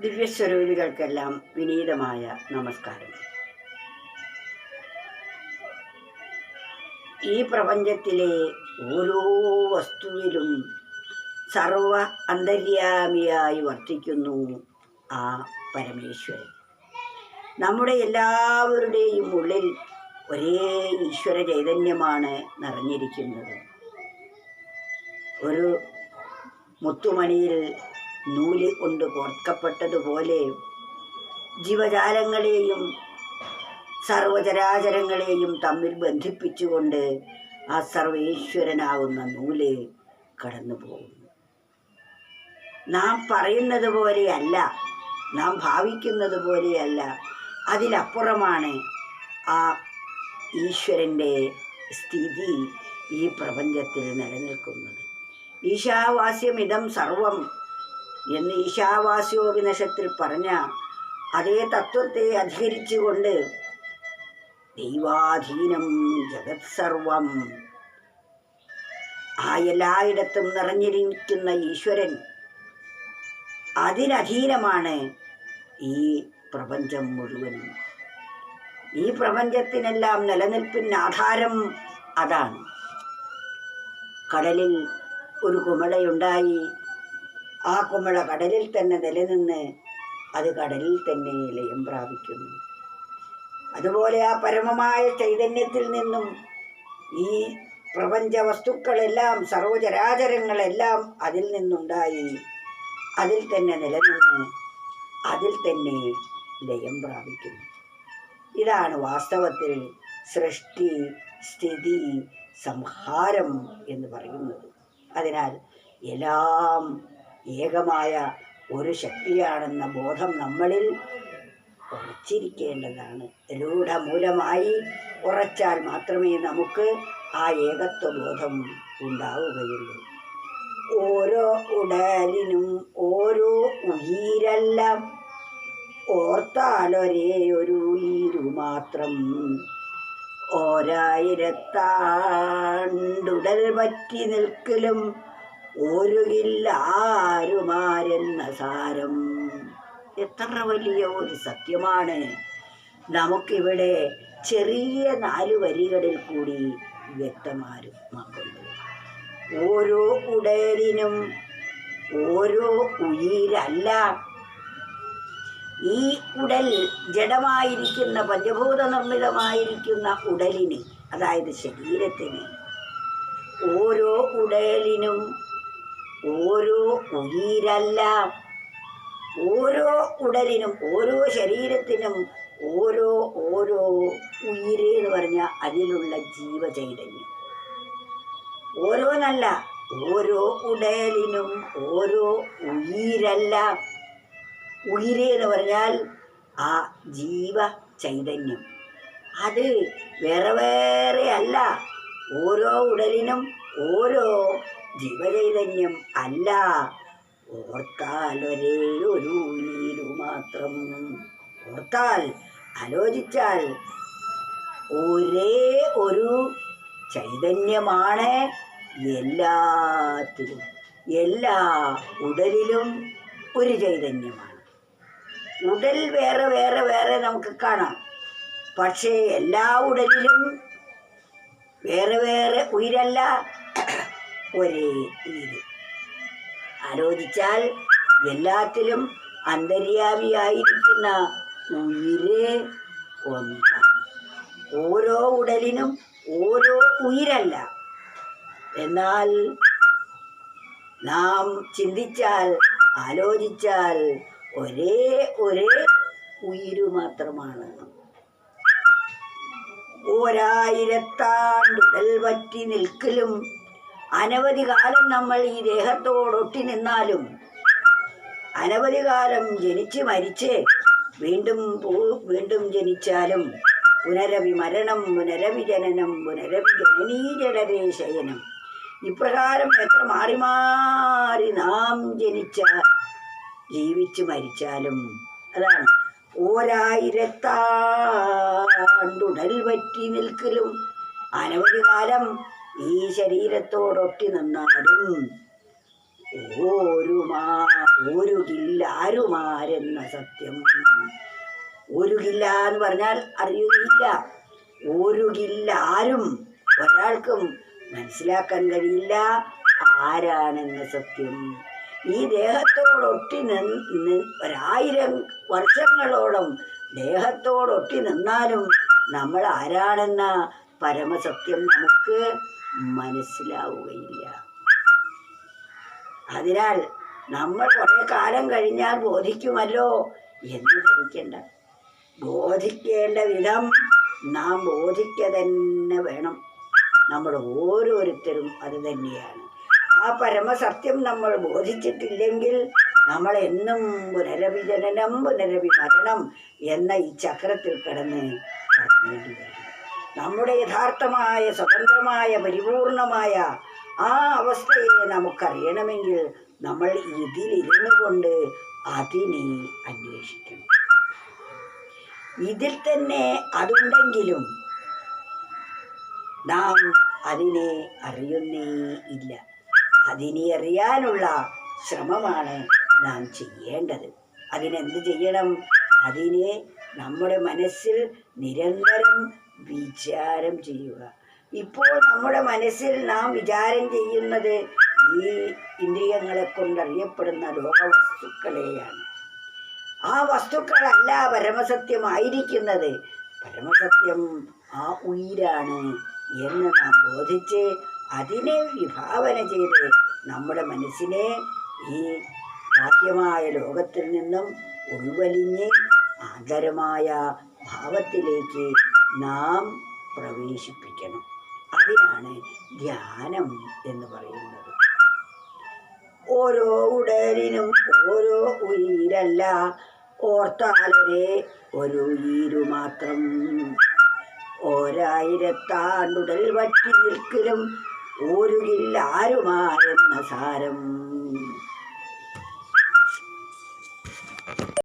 ദിവ്യസ്വരൂപികൾക്കെല്ലാം വിനീതമായ നമസ്കാരം. ഈ പ്രപഞ്ചത്തിലെ ഓരോ വസ്തുവിലും സർവ അന്തര്യാമിയായി വർത്തിക്കുന്നു ആ പരമേശ്വരൻ. നമ്മുടെ എല്ലാവരുടെയും ഉള്ളിൽ ഒരേ ഈശ്വര ചൈതന്യമാണ് നിറഞ്ഞിരിക്കുന്നത്. ഒരു മുത്തുമണിയിൽ നൂൽ കൊണ്ട് കോർക്കപ്പെട്ടതുപോലെ ജീവജാലങ്ങളെയും സർവചരാചരങ്ങളെയും തമ്മിൽ ബന്ധിപ്പിച്ചുകൊണ്ട് ആ സർവേശ്വരനാകുന്ന നൂൽ കടന്നു പോകുന്നു. നാം പറയുന്നത് പോലെയല്ല നാം ഭാവിക്കുന്നത് പോലെയല്ല അതിലപ്പുറമാണ് ആ ഈശ്വരന്റെ സ്ഥിതി ഈ പ്രപഞ്ചത്തിൽ നിലനിൽക്കുന്നത്. ഈശാവാസ്യമിതം സർവം എന്ന് ഈശാവാസ്യോപനിഷത്തിൽ പറഞ്ഞ അതേ തത്വത്തെ അധികരിച്ചുകൊണ്ട് ദൈവാധീനം ജഗത് സർവം. ആ എല്ലായിടത്തും നിറഞ്ഞിരിക്കുന്ന ഈശ്വരൻ അതിനധീനമാണ് ഈ പ്രപഞ്ചം മുഴുവനും. ഈ പ്രപഞ്ചത്തിനെല്ലാം നിലനിൽപ്പിന് ആധാരം അതാണ്. കടലിൽ ഒരു കുമിളയുണ്ടായി. ആ കുമിള കടലിൽ തന്നെ നിലനിന്ന് അത് കടലിൽ തന്നെ ലയം പ്രാപിക്കുന്നു. അതുപോലെ ആ പരമമായ ചൈതന്യത്തിൽ നിന്നും ഈ പ്രപഞ്ച വസ്തുക്കളെല്ലാം സർവചരാചരങ്ങളെല്ലാം അതിൽ നിന്നുണ്ടായി. അതിൽ തന്നെ നിലനിന്ന് അതിൽ തന്നെ ലയം പ്രാപിക്കുന്നു. ഇതാണ് വാസ്തവത്തിൽ സൃഷ്ടി സ്ഥിതി സംഹാരം എന്ന് പറയുന്നത്. അതിനാൽ എല്ലാം ഏകമായ ഒരു ശക്തിയാണെന്ന ബോധം നമ്മളിൽ ഉറച്ചിരിക്കേണ്ടതാണ്. രൂഢമൂലമായി ഉറച്ചാൽ മാത്രമേ നമുക്ക് ആ ഏകത്വ ബോധം ഉണ്ടാവുകയുള്ളൂ. ഓരോ ഉടലിനും ഓരോ ഉയിരെല്ലാം. ഓർത്താലൊരേ ഒരു ഉയിരു മാത്രം. ഓരായിരത്താണ്ടുടൽ പറ്റി നിൽക്കലും ഒരുകില്ല ആരുമാരെന്ന സാരം. എത്ര വലിയ ഒരു സത്യമാണ്. നമുക്കിവിടെ ചെറിയ നാല് വരികളിൽ കൂടി വ്യക്തമാരുമാക്കുന്നു ഓരോ ഉടലിനും ഓരോ ഉയിരല്ല. ഈ ഉടൽ ജഡമായിരിക്കുന്ന പഞ്ചഭൂത നിർമ്മിതമായിരിക്കുന്ന ഉടലിന് അതായത് ശരീരത്തിന് ഓരോ ഉടലിനും ഓരോ ഉയിരല്ല. ഓരോ ഉടലിനും ഓരോ ശരീരത്തിനും ഓരോ ഓരോ ഉയിര് എന്ന് പറഞ്ഞാൽ അതിലുള്ള ജീവചൈതന്യം. ഓരോന്നല്ല ഓരോ ഉടലിനും ഓരോ ഉയിരല്ല. ഉയിര് എന്ന് പറഞ്ഞാൽ ആ ജീവ ചൈതന്യം അത് വേറെ വേറെ അല്ല. ഓരോ ഉടലിനും ഓരോ ജീവചൈതന്യം അല്ല. ഓർത്താൽ ഒരേ ഒരു ഉയിരു മാത്രം. ഓർത്താൽ ആലോചിച്ചാൽ ഒരേ ഒരു ചൈതന്യമാണ് എല്ലാത്തിലും. എല്ലാ ഉടലിലും ഒരു ചൈതന്യമാണ്. ഉടൽ വേറെ വേറെ വേറെ നമുക്ക് കാണാം. പക്ഷേ എല്ലാ ഉടലിലും വേറെ വേറെ ഉയരല്ല ഒരേ രീതി. ആലോചിച്ചാൽ എല്ലാത്തിലും അന്തര്യാമിയായിരിക്കുന്ന ഉയിരേ ഒന്നാണ്. ഓരോ ഉടലിനും ഓരോ ഉയിരല്ല. എന്നാൽ നാം ചിന്തിച്ചാൽ ആലോചിച്ചാൽ ഒരേ ഒരേ ഉയിരു മാത്രമാണ്. ഓരായിരത്താണ്ടുടൽ പറ്റി നിൽക്കലും അനവധി കാലം നമ്മൾ ഈ ദേഹത്തോടൊട്ടി നിന്നാലും അനവധി കാലം ജനിച്ച് മരിച്ച് വീണ്ടും വീണ്ടും ജനിച്ചാലും പുനരവി മരണം പുനരവി ജനനം പുനരവി ജനനീ ജനനീജലരേ ശയനം. ഇപ്രകാരം എത്ര മാറി മാറി നാം ജനിച്ച ജീവിച്ച് മരിച്ചാലും അതാണ്. ഓരായിരത്താണ്ടുടൽ പറ്റി നിൽക്കലും അനവധി കാലം ഈ ശരീരത്തോടൊട്ടി നിന്നാലും ഓരുമാ ഒരുകില്ലാരുമാരെന്ന സത്യം. ഒരുകില്ല എന്ന് പറഞ്ഞാൽ അറിയുകയില്ല. ഒരുകില്ലാരും ഒരാൾക്കും മനസ്സിലാക്കാൻ കഴിയില്ല. ആരാണെന്ന സത്യം. ഈ ദേഹത്തോടൊട്ടി നിന്ന് ഒരായിരം വർഷങ്ങളോളം ദേഹത്തോടൊട്ടി നിന്നാലും നമ്മൾ ആരാണെന്ന പരമസത്യം നമുക്ക് മനസ്സിലാവുകയില്ല. അതിനാൽ നമ്മൾ കുറേ കാലം കഴിഞ്ഞാൽ ബോധിക്കുമല്ലോ എന്ന് ധരിക്കേണ്ട. ബോധിക്കേണ്ട വിധം നാം ബോധിക്ക തന്നെ വേണം. നമ്മൾ ഓരോരുത്തരും അത് തന്നെയാണ്. ആ പരമസത്യം നമ്മൾ ബോധിച്ചിട്ടില്ലെങ്കിൽ നമ്മൾ എന്നും പുനരവിജനനം പുനരവിമരണം എന്ന ഈ ചക്രത്തിൽ കിടന്ന് കടന്നേണ്ടി വരും. നമ്മുടെ യഥാർത്ഥമായ സ്വതന്ത്രമായ പരിപൂർണമായ ആ അവസ്ഥയെ നമുക്കറിയണമെങ്കിൽ നമ്മൾ ഇതിലിരുന്നു കൊണ്ട് അതിനെ അന്വേഷിക്കണം. ഇതിൽ തന്നെ അതുണ്ടെങ്കിലും നാം അതിനെ അറിയുന്നേ ഇല്ല. അതിനെ അറിയാനുള്ള ശ്രമമാണ് നാം ചെയ്യേണ്ടത്. അതിനെന്ത് ചെയ്യണം? അതിനെ നമ്മുടെ മനസ്സിൽ നിരന്തരം വിചാരം ചെയ്യുക. ഇപ്പോൾ നമ്മുടെ മനസ്സിൽ നാം വിചാരം ചെയ്യുന്നത് ഈ ഇന്ദ്രിയങ്ങളെ കൊണ്ടറിയപ്പെടുന്ന ലോകവസ്തുക്കളെയാണ്. ആ വസ്തുക്കളല്ല പരമസത്യമായിരിക്കുന്നത്. പരമസത്യം ആ ഉയിരാണ് എന്ന് നാം ബോധിച്ച് അതിനെ വിഭാവന ചെയ്ത് നമ്മുടെ മനസ്സിനെ ഈ ബാഹ്യമായ ലോകത്തിൽ നിന്നും ഉൾവലിഞ്ഞ് ആന്തരമായ ഭാവത്തിലേക്ക് നാം പ്രവേശിപ്പിക്കണം. അതിനാണ് ധ്യാനം എന്ന് പറയുന്നത്. ഓരോ ഉടലിനും ഓരോ ഉയിരല്ല ഓർത്താലൊരേ ഒരു ഉയിരു മാത്രം. ഓരായിരത്താണ്ടുടൽ വറ്റി നിൽക്കലും ഓരുകില്ലാരുമാരെന്ന സാരം.